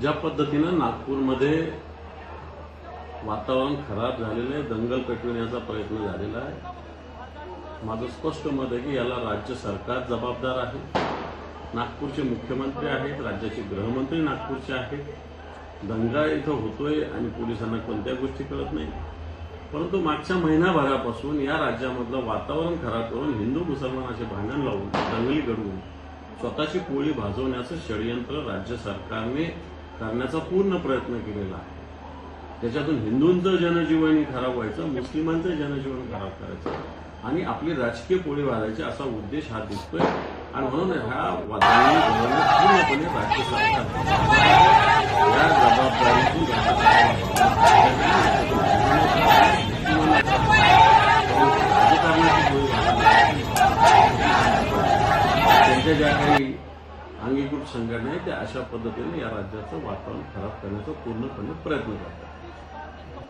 ज्या पद्धतीनं नागपूरमध्ये वातावरण खराब झालेलं आहे दंगल पेटविण्याचा प्रयत्न झालेला आहे माझं स्पष्ट मत आहे की याला राज्य सरकार जबाबदार आहे. नागपूरचे मुख्यमंत्री आहेत राज्याचे गृहमंत्री नागपूरचे आहेत. दंगा इथं होतोय आणि पोलिसांना कोणत्या गोष्टी कळत नाही. परंतु मागच्या महिनाभरापासून या राज्यामधलं वातावरण खराब करून हिंदू मुसलमानाचे भांडण लावून दंगली घडवून स्वतःची पोळी भाजवण्याचं षडयंत्र राज्य सरकारने करण्याचा पूर्ण प्रयत्न केलेला आहे. त्याच्यातून हिंदूंचं जनजीवन खराब व्हायचं मुस्लिमांचं जनजीवन खराब करायचं. आणि आपली राजकीय पोळी वाढायची असा उद्देश हा दिसतोय. आणि म्हणून ह्या वादळी पूर्णपणे राज्य सरकार या जबाबदारीतून राजकारणाची त्यांच्या ज्या काही अंगीकृत संघटना आहेत त्या अशा पद्धतीने या राज्याचं वातावरण खराब करण्याचा पूर्णपणे प्रयत्न करतात.